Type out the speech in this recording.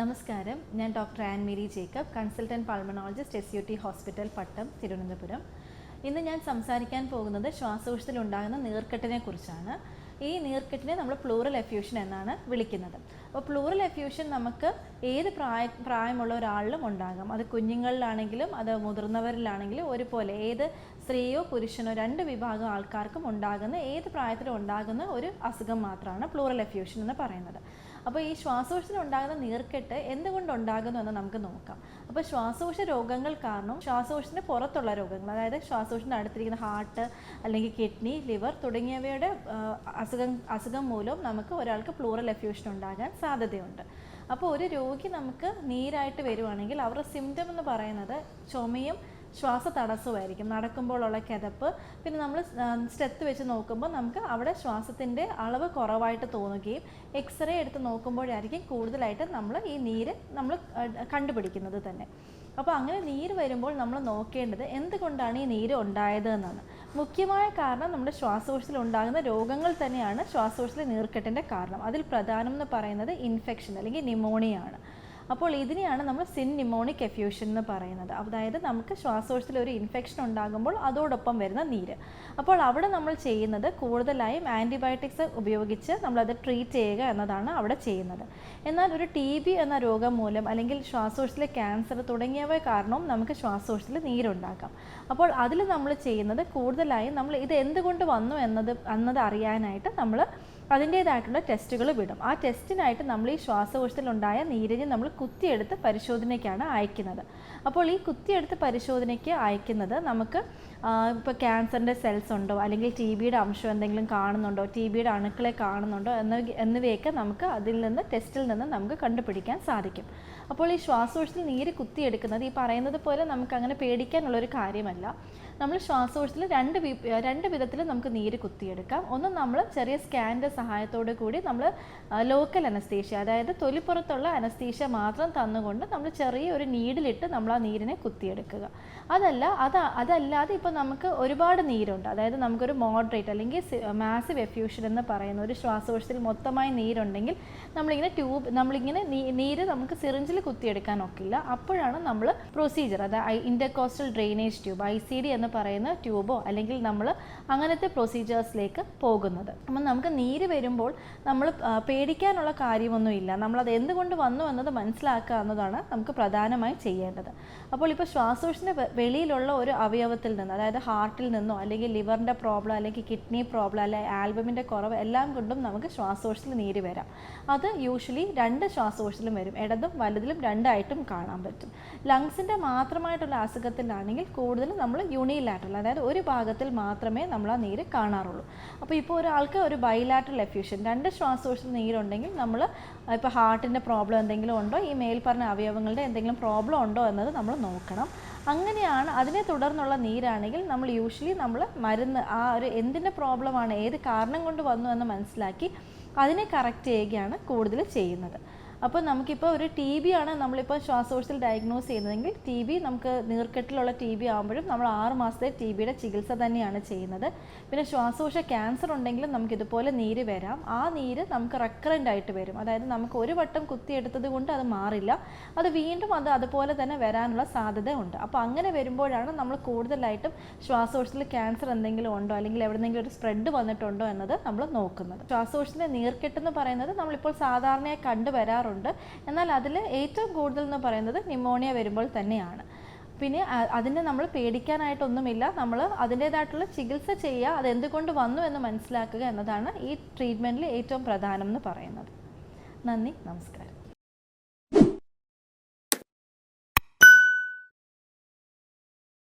നമസ്കാരം. ഞാൻ doctor Ann Mary Jacob consultant pulmonologist S U T hospital Pattom Thiruvananthapuram. ഇന്ന് ഞാൻ സംസാരിക്കാൻ പോകുന്നത് ശ്വാസകോശത്തിൽ ഉണ്ടാകുന്ന നീർക്കെട്ടിനെ കുറിച്ചാണ്. ഈ നീർക്കെട്ടിനെ നമ്മൾ പ്ലൂറൽ എഫ്യൂഷൻ എന്നാണ് വിളിക്കുന്നത്. അപ്പോൾ പ്ലൂറൽ എഫ്യൂഷൻ നമുക്ക് ഏത് പ്രായ പ്രായമുള്ള ഒരാളിലും ഉണ്ടാകാം. അത് കുഞ്ഞുങ്ങളിലാണെങ്കിലും അത് മുതിർന്നവരിലാണെങ്കിലും ഒരുപോലെ ഏത് സ്ത്രീയോ പുരുഷനോ രണ്ട് വിഭാഗം ആൾക്കാർക്കും ഉണ്ടാകുന്ന ഏത് പ്രായത്തിലും ഉണ്ടാകുന്ന ഒരു അസുഖം മാത്രമാണ് പ്ലൂറൽ എഫ്യൂഷൻ എന്ന് പറയുന്നത്. അപ്പോൾ ഈ ശ്വാസകോശത്തിൽ ഉണ്ടാകുന്ന നീർക്കെട്ട് എന്തുകൊണ്ട് ഉണ്ടാകുന്നു എന്ന് നമുക്ക് നോക്കാം. അപ്പോൾ ശ്വാസകോശ രോഗങ്ങൾ കാരണം ശ്വാസകോശത്തിന് പുറത്തുള്ള രോഗങ്ങൾ അതായത് ശ്വാസകോശത്തിന് അടുത്തിരിക്കുന്ന ഹാർട്ട് അല്ലെങ്കിൽ കിഡ്നി ലിവർ തുടങ്ങിയവയുടെ അസുഖം അസുഖം മൂലം നമുക്ക് ഒരാൾക്ക് പ്ലൂറൽ എഫ്യൂഷൻ ഉണ്ടാകാൻ സാധ്യതയുണ്ട്. അപ്പോൾ ഒരു രോഗി നമുക്ക് നീരായിട്ട് വരുവാണെങ്കിൽ അവരുടെ സിംറ്റം എന്ന് പറയുന്നത് ചുമയും ശ്വാസ തടസ്സമായിരിക്കും നടക്കുമ്പോഴുള്ള കിതപ്പ്. പിന്നെ നമ്മൾ സ്റ്റെത്ത് വെച്ച് നോക്കുമ്പോൾ നമുക്ക് അവിടെ ശ്വാസത്തിന്റെ അളവ് കുറവായിട്ട് തോന്നുകയും എക്സ്റേ എടുത്ത് നോക്കുമ്പോഴായിരിക്കും കൂടുതലായിട്ട് നമ്മൾ ഈ നീര് നമ്മൾ കണ്ടുപിടിക്കുന്നത് തന്നെ. അപ്പോൾ അങ്ങനെ നീര് വരുമ്പോൾ നമ്മൾ നോക്കേണ്ടത് എന്തുകൊണ്ടാണ് ഈ നീര് ഉണ്ടായത് എന്നാണ്. മുഖ്യമായ കാരണം നമ്മുടെ ശ്വാസകോശത്തിൽ ഉണ്ടാകുന്ന രോഗങ്ങൾ തന്നെയാണ് ശ്വാസകോശത്തിലെ നീർക്കെട്ടിന്റെ കാരണം. അതിൽ പ്രധാനം എന്ന് പറയുന്നത് ഇൻഫെക്ഷൻ അല്ലെങ്കിൽ ന്യൂമോണിയ ആണ്. അപ്പോൾ ഇതിനെയാണ് നമ്മൾ സിൻ നിമോണിക് എഫ്യൂഷൻ എന്ന് പറയുന്നത്. അതായത് നമുക്ക് ശ്വാസകോശത്തിൽ ഒരു ഇൻഫെക്ഷൻ ഉണ്ടാകുമ്പോൾ അതോടൊപ്പം വരുന്ന നീര്. അപ്പോൾ അവിടെ നമ്മൾ ചെയ്യുന്നത് കൂടുതലായും ആന്റിബയോട്ടിക്സ് ഉപയോഗിച്ച് നമ്മളത് ട്രീറ്റ് ചെയ്യുക എന്നതാണ് അവിടെ ചെയ്യുന്നത്. എന്നാൽ ഒരു ടി ബി എന്ന രോഗം മൂലം അല്ലെങ്കിൽ ശ്വാസകോശത്തിലെ ക്യാൻസർ തുടങ്ങിയവ കാരണവും നമുക്ക് ശ്വാസകോശത്തിൽ നീരുണ്ടാക്കാം. അപ്പോൾ അതിൽ നമ്മൾ ചെയ്യുന്നത് കൂടുതലായും നമ്മൾ ഇത് എന്തുകൊണ്ട് വന്നു എന്നത് എന്നത് അറിയാനായിട്ട് നമ്മൾ അതിന്റേതായിട്ടുള്ള ടെസ്റ്റുകൾ വിടും. ആ ടെസ്റ്റിനായിട്ട് നമ്മൾ ഈ ശ്വാസകോശത്തിലുണ്ടായ നീരിനെ നമ്മൾ കുത്തിയെടുത്ത് പരിശോധനയ്ക്കാണ് അയക്കുന്നത്. അപ്പോൾ ഈ കുത്തിയെടുത്ത് പരിശോധനയ്ക്ക് അയക്കുന്നത് നമുക്ക് ഇപ്പോൾ ക്യാൻസറിന്റെ സെൽസ് ഉണ്ടോ? അല്ലെങ്കിൽ ടി ബിയുടെ അംശം എന്തെങ്കിലും കാണുന്നുണ്ടോ? ടി ബിയുടെ അണുക്കളെ കാണുന്നുണ്ടോ? എന്ന എന്നിവയൊക്കെ നമുക്ക് അതിൽ നിന്ന് ടെസ്റ്റിൽ നിന്ന് നമുക്ക് കണ്ടുപിടിക്കാൻ സാധിക്കും. അപ്പോൾ ഈ ശ്വാസകോശത്തിൽ നീര് കുത്തിയെടുക്കുന്നത് ഈ പറയുന്നത് പോലെ നമുക്ക് അങ്ങനെ പേടിക്കാനുള്ളൊരു കാര്യമല്ല. നമ്മൾ ശ്വാസകോശത്തിൽ രണ്ട് രണ്ട് വിധത്തിൽ നമുക്ക് നീര് കുത്തിയെടുക്കാം. ഒന്ന് നമ്മൾ ചെറിയ സ്കാനിന്റെ സഹായത്തോടു കൂടി നമ്മൾ ലോക്കൽ അനസ്തീഷ്യ അതായത് തൊലിപ്പുറത്തുള്ള അനസ്തീഷ്യ മാത്രം തന്നുകൊണ്ട് നമ്മൾ ചെറിയ ഒരു നീഡിലിട്ട് നമ്മൾ ആ നീരിനെ കുത്തിയെടുക്കുക. അതല്ല അത് അതല്ലാതെ ഇപ്പോൾ നമുക്ക് ഒരുപാട് നീരുണ്ട്. അതായത് നമുക്കൊരു മോഡറേറ്റ് അല്ലെങ്കിൽ മാസീവ് എഫ്യൂഷൻ എന്ന് പറയുന്ന ഒരു ശ്വാസകോശത്തിൽ മൊത്തമായി നീരുണ്ടെങ്കിൽ നമ്മളിങ്ങനെ ട്യൂബ് നമ്മളിങ്ങനെ നീര് നമുക്ക് സിറിഞ്ചിൽ കുത്തിയെടുക്കാൻ ഒക്കില്ല. അപ്പോഴാണ് നമ്മൾ പ്രൊസീജിയർ അതായത് intercostal drainage tube I C D എന്ന് പറയുന്ന ട്യൂബോ അല്ലെങ്കിൽ നമ്മൾ അങ്ങനത്തെ പ്രൊസീജിയേഴ്സിലേക്ക് പോകുന്നത്. അപ്പം നമുക്ക് നീര് വരുമ്പോൾ നമ്മൾ പേടിക്കാനുള്ള കാര്യമൊന്നുമില്ല നമ്മളത് എന്തുകൊണ്ട് വന്നു എന്നത് മനസ്സിലാക്കുക എന്നതാണ് നമുക്ക് പ്രധാനമായി ചെയ്യേണ്ടത്. അപ്പോൾ ഇപ്പോൾ ശ്വാസകോശത്തിന്റെ വെളിയിലുള്ള ഒരു അവയവത്തിൽ നിന്ന് അതായത് ഹാർട്ടിൽ നിന്നോ അല്ലെങ്കിൽ ലിവറിന്റെ പ്രോബ്ലം അല്ലെങ്കിൽ കിഡ്നി പ്രോബ്ലം അല്ലെങ്കിൽ ആൽബമിന്റെ കുറവ് എല്ലാം കൊണ്ടും നമുക്ക് ശ്വാസകോശത്തിൽ നീര് വരാം. അത് യൂഷ്വലി രണ്ട് ശ്വാസകോശത്തിലും വരും. ഇടതും വലുതിലും രണ്ടായിട്ടും കാണാൻ പറ്റും. ലങ്സിന്റെ മാത്രമായിട്ടുള്ള അസുഖത്തിലാണെങ്കിൽ കൂടുതലും നമ്മൾ യൂണിലാറ്ററൽ അതായത് ഒരു ഭാഗത്തിൽ മാത്രമേ നമ്മൾ ആ നീര് കാണാറുള്ളൂ. അപ്പോൾ ഇപ്പോൾ ഒരാൾക്ക് ഒരു ബൈലാറ്ററൽ എഫ്യൂഷൻ രണ്ട് ശ്വാസകോശത്തിൽ നീരുണ്ടെങ്കിൽ നമ്മൾ ഇപ്പോൾ ഹാർട്ടിന്റെ പ്രോബ്ലം എന്തെങ്കിലും ഉണ്ടോ ഈ മേൽ പറഞ്ഞ അവയവങ്ങളുടെ എന്തെങ്കിലും പ്രോബ്ലം ഉണ്ടോ എന്നത് നമ്മൾ നോക്കണം. അങ്ങനെയാണ് അതിനെ തുടർന്നുള്ള നീരാണെങ്കിൽ നമ്മൾ യൂഷ്വലി നമ്മൾ മരുന്ന് ആ ഒരു എന്തിന്റെ പ്രോബ്ലമാണ് ഏത് കാരണം കൊണ്ട് വന്നു എന്ന് മനസ്സിലാക്കി അതിനെ കറക്റ്റ് ചെയ്യുകയാണ് കൂടുതൽ ചെയ്യുന്നത്. അപ്പോൾ നമുക്കിപ്പോൾ ഒരു ടി ബി ആണ് നമ്മളിപ്പോൾ ശ്വാസകോശത്തിൽ ഡയഗ്നോസ് ചെയ്യുന്നതെങ്കിൽ ടി ബി നമുക്ക് നീർക്കെട്ടിലുള്ള ടി ബി ആകുമ്പോഴും നമ്മൾ ആറ് മാസത്തെ ടി ബിയുടെ ചികിത്സ തന്നെയാണ് ചെയ്യുന്നത്. പിന്നെ ശ്വാസകോശ ക്യാൻസർ ഉണ്ടെങ്കിലും നമുക്ക് ഇതുപോലെ നീര് വരാം. ആ നീര് നമുക്ക് റെക്കറന്റ് ആയിട്ട് വരും. അതായത് നമുക്ക് ഒരു വട്ടം കുത്തിയെടുത്തത് കൊണ്ട് അത് മാറില്ല. അത് വീണ്ടും അത് അതുപോലെ തന്നെ വരാനുള്ള സാധ്യത ഉണ്ട്. അപ്പോൾ അങ്ങനെ വരുമ്പോഴാണ് നമ്മൾ കൂടുതലായിട്ടും ശ്വാസകോശത്തിൽ ക്യാൻസർ എന്തെങ്കിലും ഉണ്ടോ അല്ലെങ്കിൽ എവിടെന്നെങ്കിലും ഒരു സ്പ്രെഡ് വന്നിട്ടുണ്ടോ എന്നത് നമ്മൾ നോക്കുന്നത്. ശ്വാസകോശത്തിന്റെ നീർക്കെട്ടെന്ന് പറയുന്നത് നമ്മളിപ്പോൾ സാധാരണയായി കണ്ടുവരാറുണ്ട്. എന്നാൽ അതിൽ ഏറ്റവും കൂടുതൽ എന്ന് പറയുന്നത് ന്യൂമോണിയ വരുമ്പോൾ തന്നെയാണ്. പിന്നെ അതിനെ നമ്മൾ പേടിക്കാനായിട്ടൊന്നുമില്ല. നമ്മൾ അതിന്റേതായിട്ടുള്ള ചികിത്സ ചെയ്യുക അത് എന്തുകൊണ്ട് വന്നു എന്ന് മനസ്സിലാക്കുക എന്നതാണ് ഈ ട്രീറ്റ്മെന്റിൽ ഏറ്റവും പ്രധാനം എന്ന് പറയുന്നത്. നന്ദി നമസ്കാരം.